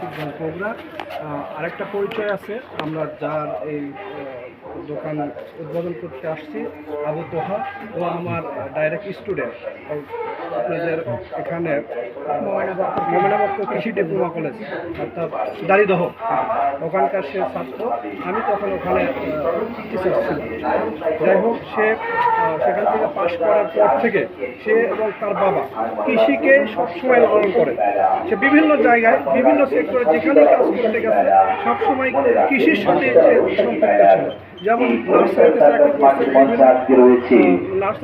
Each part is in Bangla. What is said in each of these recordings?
শিবগঞ্জ গল্প আরেকটা পরিচয় আছে, আমরা যার এই দোকান উদ্বোধন করতে আসছি, আবু তোহা, ও আমার ডাইরেক্ট স্টুডেন্ট আপনাদের এখানে মমিনাবক্ত কৃষি ডিপ্লোমা কলেজ, অর্থাৎ দাড়িদহ ওখানকার সে ছাত্র, আমি তখন ওখানে টিচার ছিলাম। যাই হোক সে সেখান থেকে পাশ করার পর থেকে সে এবং তার বাবা কৃষিকে সবসময় লালন করে। সে বিভিন্ন জায়গায়, বিভিন্ন সেক্টরে যেখানে কাজ করতে গেছে, সবসময় কৃষির সাথে সে সম্পৃক্ত ছিল। যেমন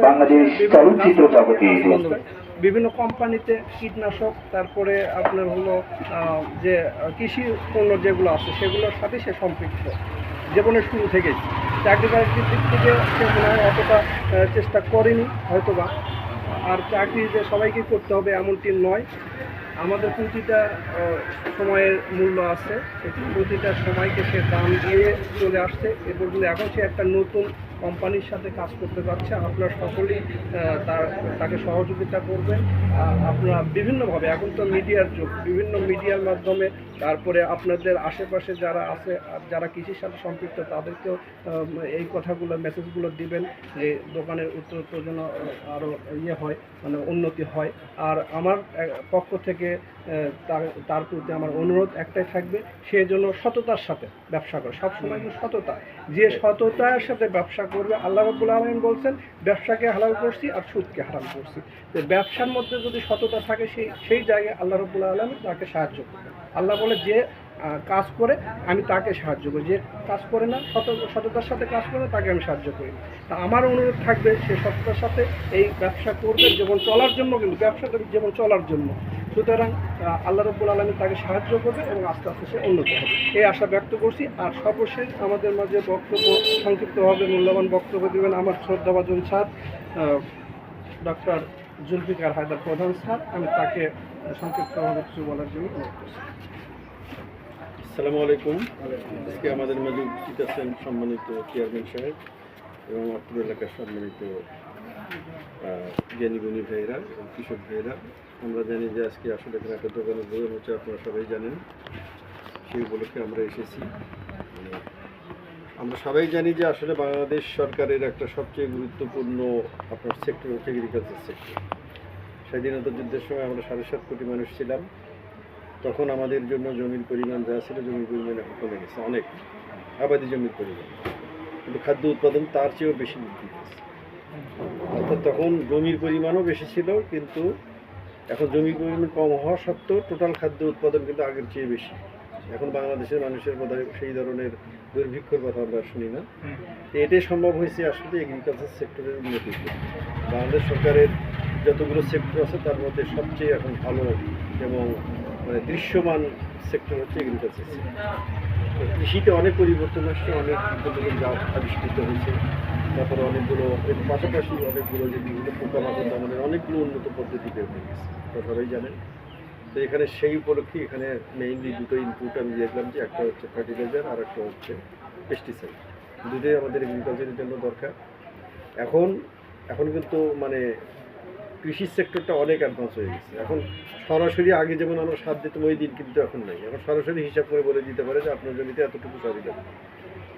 বাংলাদেশ চলচ্চিত্র জগতে বিভিন্ন কোম্পানিতে কীটনাশক তারপরে আপনার হলো যে কৃষি পণ্য যেগুলো আছে সেগুলোর সাথে সে সম্পৃক্ত। জীবনের শুরু থেকেই। চাকরি বাকরির দিক থেকে সে মনে হয় অতটা চেষ্টা করেনি হয়তোবা। আর চাকরি যে সবাইকে করতে হবে এমনটি নয়। আমাদের প্রতিটা সময়ের মূল্য আছে। প্রতিটা সময়কে সে দাম দিয়ে চলে আসছে। এ পর্যন্ত এখন সে একটা নতুন কোম্পানির সাথে কাজ করতে পারছে, আপনার সকলেই তার, তাকে সহযোগিতা করবেন। আপনারা বিভিন্নভাবে, এখন তো মিডিয়ার যুগ, বিভিন্ন মিডিয়ার মাধ্যমে, তারপরে আপনাদের আশেপাশে যারা আছে যারা কৃষির সাথে সম্পৃক্ত, তাদেরকেও এই কথাগুলো, মেসেজগুলো দিবেন, যে দোকানের উত্তর যেন আরও ইয়ে হয় মানে উন্নতি হয়। আর আমার পক্ষ থেকে তার প্রতি আমার অনুরোধ একটাই থাকবে, সে যেন সততার সাথে ব্যবসা করে। সবসময় কিন্তু সততা। যে সততার সাথে ব্যবসা করবে, আল্লাহ রব্বুল আলমিন বলছেন, ব্যবসাকে হালাল করছি আর সুদকে হারাম করছি। তো ব্যবসার মধ্যে যদি সততা থাকে, সেই সেই জায়গায় আল্লাহ রব্বুল আলমিন তাকে সাহায্য করবে আল্লাহ বলে যে কাজ করে, আমি তাকে সাহায্য করি। যে কাজ করে না সত সততার সাথে কাজ করে তাকে আমি সাহায্য করি। তা আমার অনুরোধ থাকবে, সে সততার সাথে এই ব্যবসা করবে, জীবন চলার জন্য কিন্তু, ব্যবসা জীবন চলার জন্য। সুতরাং আল্লাহ রব্বুল আলমী তাকে সাহায্য করবে এবং আস্তে আস্তে সে উন্নত হবে। এই আশা ব্যক্ত করছি। আর সর্বশেষ আমাদের মাঝে বক্তব্য সংক্ষিপ্তভাবে মূল্যবান বক্তব্য দেবেন আমার শ্রদ্ধাভাজন স্যার ডক্টর জুলফিকার হায়দার প্রধান স্যার। আমি তাকে সংক্ষিপ্তভাবে কিছু বলার জন্য অনুরোধ করছি। আসসালামু আলাইকুম। আজকে আমাদের মাঝে উপস্থিত আছেন সম্মানিত চেয়ারম্যান সাহেব এবং অত্র এলাকার সম্মানিত আহ, জ্ঞানী গুণী ভাইয়েরা এবং কৃষক ভাইয়েরা। আমরা জানি যে আজকে আসলে এখানে একটা দোকানে বোঝানো হচ্ছে আপনারা সবাই জানেন। সেই উপলক্ষে আমরা এসেছি। মানে আমরা সবাই জানি যে আসলে বাংলাদেশ সরকারের একটা সবচেয়ে গুরুত্বপূর্ণ আপনার সেক্টর হচ্ছে এগ্রিকালচার সেক্টর স্বাধীনতা যুদ্ধের সময় আমরা সাড়ে সাত কোটি মানুষ ছিলাম। তখন আমাদের জন্য জমির পরিমাণ যা ছিল জমির পরিমাণ এখন কমে গেছে, অনেক আবাদি জমির পরিমাণ। কিন্তু খাদ্য উৎপাদন তার চেয়েও বেশি বৃদ্ধি পেয়েছে। অর্থাৎ তখন জমির পরিমাণও বেশি ছিল, কিন্তু এখন জমির পরিমাণ কম হওয়া সত্ত্বেও টোটাল খাদ্য উৎপাদন কিন্তু আগের চেয়ে বেশি। এখন বাংলাদেশের মানুষের বোধহয় সেই ধরনের দুর্ভিক্ষর কথা আমরা শুনি না। এটাই সম্ভব হয়েছে আসলে এগ্রিকালচার সেক্টরের উন্নতি বাংলাদেশ সরকারের যতগুলো সেক্টর আছে তার মধ্যে সবচেয়ে এখন ভালো এবং মানে দৃশ্যমান সেক্টর হচ্ছে এগ্রিকালচার কৃষিতে অনেক পরিবর্তন আসছে, অনেক আবিষ্কৃত হয়েছে। তারপরে অনেকগুলো, এর পাশাপাশি অনেকগুলো যে বিভিন্ন পোকামাকড় আমাদের অনেকগুলো উন্নত পদ্ধতি বের হয়ে গেছে সবাই জানেন। তো এখানে সেই উপলক্ষে এখানে মেইনলি দুটো ইনপুট আমি দেখলাম যে একটা হচ্ছে ফার্টিলাইজার আর একটা হচ্ছে পেস্টিসাইড দুটোই আমাদের এগ্রিকালচারের জন্য দরকার। এখন এখন কিন্তু মানে কৃষি সেক্টরটা অনেক অ্যাডভান্স হয়ে গেছে। এখন সরাসরি আগে যেমন আমরা সার দিতাম ওই দিন কিন্তু এখন নাই। এখন সরাসরি হিসাব করে বলে দিতে পারে যে আপনার জমিতে এতটুকু সারি দেবেন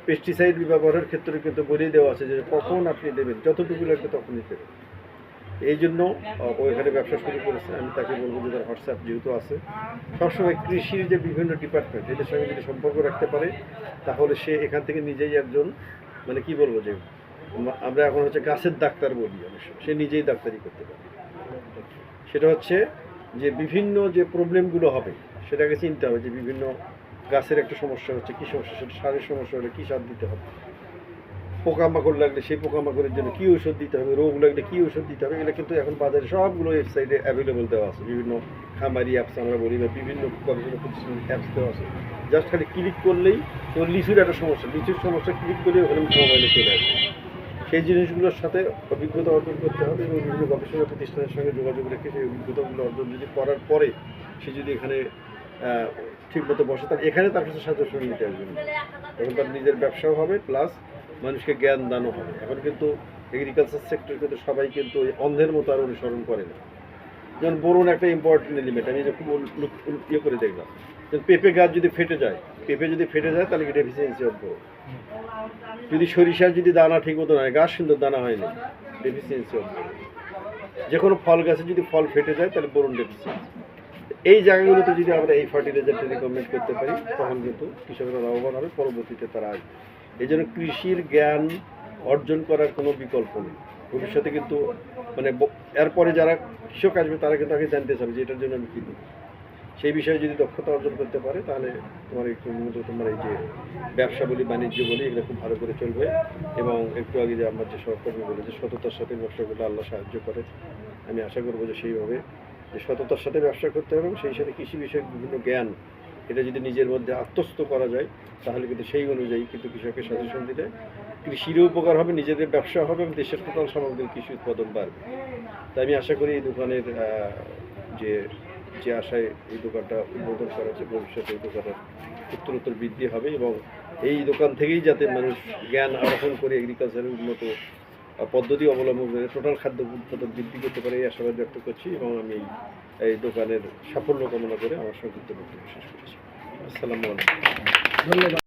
পেস্টিসাইড ব্যবহারের ক্ষেত্রে কিন্তু বলেই দেওয়া আছে যে কখন আপনি দেবেন যতটুকু লাগবে তখনই দেবেন। এই জন্য আহ, ও এখানে ব্যবসা শুরু করেছে। আমি তাকে বলব যে তার হোয়াটসঅ্যাপ যেহেতু আছে। সবসময় কৃষির যে বিভিন্ন ডিপার্টমেন্ট এদের সঙ্গে যদি সম্পর্ক রাখতে পারে তাহলে সে এখান থেকে নিজেই একজন মানে কি বলব যে আমরা এখন হচ্ছে গাছের ডাক্তার বলি অনেক সে নিজেই ডাক্তারি করতে পারে। সেটা হচ্ছে যে বিভিন্ন যে প্রবলেমগুলো হবে, সেটাকে চিনতে হবে যে বিভিন্ন গাছের একটা সমস্যা হচ্ছে, কী সমস্যা? সেটা সারের সমস্যা হলে কী সার দিতে হবে? পোকামাকড় লাগলে সেই পোকামাকড়ের জন্য কী ওষুধ দিতে হবে? রোগ লাগলে কী ওষুধ দিতে হবে? এগুলো কিন্তু এখন বাজারে সবগুলো ওয়েবসাইটে অ্যাভেলেবল দেওয়া আছে। বিভিন্ন খামারি অ্যাপস আমরা বলি বা বিভিন্ন গবেষণা প্রতিষ্ঠান অ্যাপস দেওয়া আছে। জাস্ট খালি ক্লিক করলেই তো লিচুর একটা সমস্যা। লিচুর সমস্যা ক্লিক করলেই ওখানে মোবাইলে চলে আসে। সেই জিনিসগুলোর সাথে অভিজ্ঞতা অর্জন করতে হবে এবং বিভিন্ন গবেষণা প্রতিষ্ঠানের সঙ্গে যোগাযোগ রেখে সেই অভিজ্ঞতাগুলো অর্জন যদি করার পরে সে যদি এখানে ঠিকমতো বসে তার এখানে তার কাছে সাজেশন নিতে আসবে না তখন তার নিজের ব্যবসাও হবে প্লাস মানুষকে জ্ঞান দানও হবে। এখন কিন্তু এগ্রিকালচার সেক্টর কিন্তু সবাই কিন্তু ওই অন্ধের মতো আর অনুসরণ করে না। যেমন বরুণ একটা ইম্পর্টেন্ট এলিমেন্ট আমি খুব ইয়ে করে দেখলাম। পেঁপে গাছ যদি ফেটে যায়, পেঁপে যদি ফেটে যায় তাহলে ডেফিসিয়েন্সি হবে যদি সরিষার যদি দানা ঠিক মতো হয় গাছ সুন্দর দানা হয়নি ডেফিসিয়েন্সি হবে। যে কোনো ফল গাছে যদি ফল ফেটে যায়, তাহলে বোরন ডেফিসিয়েন্সি এই জায়গাগুলোতে যদি আমরা এই ফার্টিলাইজারটা রিকমেন্ড করতে পারি, তখন কিন্তু কৃষকরা লাভবান হবে, পরবর্তীতে তারা আসবে। এই জন্য কৃষির জ্ঞান অর্জন করার কোনো বিকল্প নেই। ভবিষ্যতে কিন্তু মানে এরপরে যারা কৃষক আসবে, তারা কিন্তু আগে জানতে চাবে যে এটার জন্য আমি কী সেই বিষয়ে যদি দক্ষতা অর্জন করতে পারে, তাহলে তোমার একটু মূলত তোমার এই যে ব্যবসা বলি বাণিজ্য বলি, এগুলো খুব ভালো করে চলবে। এবং একটু আগে যে আমার যে সহকর্মী বলে যে সততার সাথে ব্যবসা করলে আল্লাহ সাহায্য করে। আমি আশা করব যে সেইভাবে যে সততার সাথে ব্যবসা করতে হবে সেই সাথে কৃষি বিষয়ক বিভিন্ন জ্ঞান, এটা যদি নিজের মধ্যে আত্মস্থ করা যায়, তাহলে কিন্তু সেই অনুযায়ী কিন্তু কৃষকের সাজেশন দিলে কৃষিরও উপকার হবে, নিজেদের ব্যবসা হবে এবং দেশের টোটাল সামগ্রিক কৃষি উৎপাদন বাড়বে। তাই আমি আশা করি এই দোকানের যে যে আশায় এই দোকানটা উদ্বোধন করা হচ্ছে, ভবিষ্যতে এই দোকানের উত্তরোত্তর বৃদ্ধি হবে এবং এই দোকান থেকেই যাতে মানুষ জ্ঞান আরোহণ করে এগ্রিকালচারের উন্নত পদ্ধতি অবলম্বন করে টোটাল খাদ্য উৎপাদন বৃদ্ধি করতে পারে, এই আশাবাদ ব্যক্ত করছি এবং আমি এই- এই দোকানের সাফল্য কামনা করে আমার সংক্ষিপ্ত বক্তব্য শেষ করছি। আসসালামু আলাইকুম। ধন্যবাদ।